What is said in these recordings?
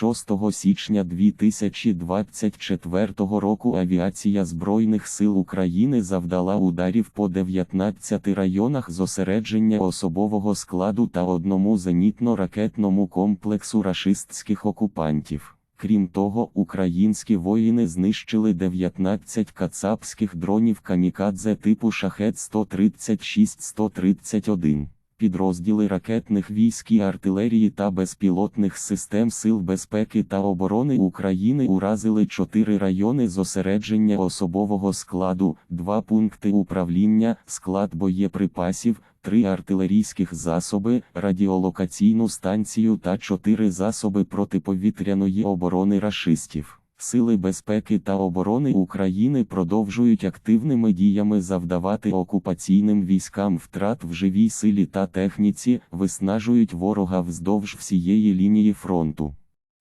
6 січня 2024 року авіація Збройних сил України завдала ударів по 19 районах зосередження особового складу та одному зенітно-ракетному комплексу рашистських окупантів. Крім того, українські воїни знищили 19 кацапських дронів камікадзе типу шахет 136-131. Підрозділи ракетних військ і артилерії та безпілотних систем Сил безпеки та оборони України уразили чотири райони зосередження особового складу, два пункти управління, склад боєприпасів, три артилерійських засоби, радіолокаційну станцію та чотири засоби протиповітряної оборони рашистів. Сили безпеки та оборони України продовжують активними діями завдавати окупаційним військам втрат в живій силі та техніці, виснажують ворога вздовж всієї лінії фронту.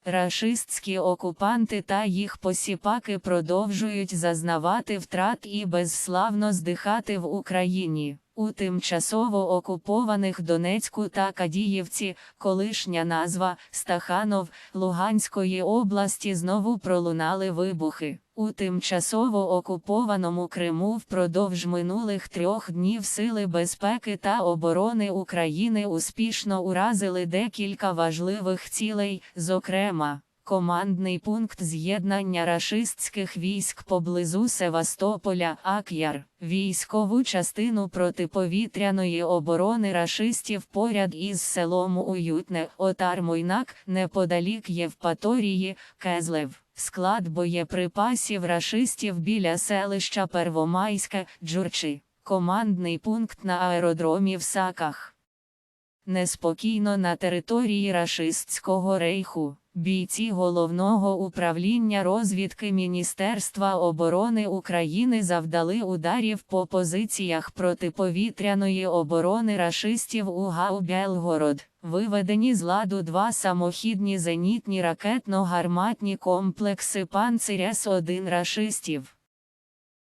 Рашистські окупанти та їх посіпаки продовжують зазнавати втрат і безславно здихати в Україні. У тимчасово окупованих Донецьку та Кадіївці, колишня назва Стаханов Луганської області знову пролунали вибухи. У тимчасово окупованому Криму впродовж минулих трьох днів Сили безпеки та оборони України успішно уразили декілька важливих цілей, зокрема. Командний пункт з'єднання рашистських військ поблизу Севастополя Ак'яр, військову частину протиповітряної оборони рашистів поряд із селом Уютне, Отар-Мойнак, неподалік Євпаторії, Кезлев. Склад боєприпасів рашистів біля селища Первомайське, Джурчі, командний пункт на аеродромі в Саках. Неспокійно на території рашистського рейху. Бійці головного управління розвідки Міністерства оборони України завдали ударів по позиціях протиповітряної оборони рашистів у Гау-Белгород. Виведені з ладу два самохідні зенітні ракетно-гарматні комплекси «Панцирь С-1 рашистів.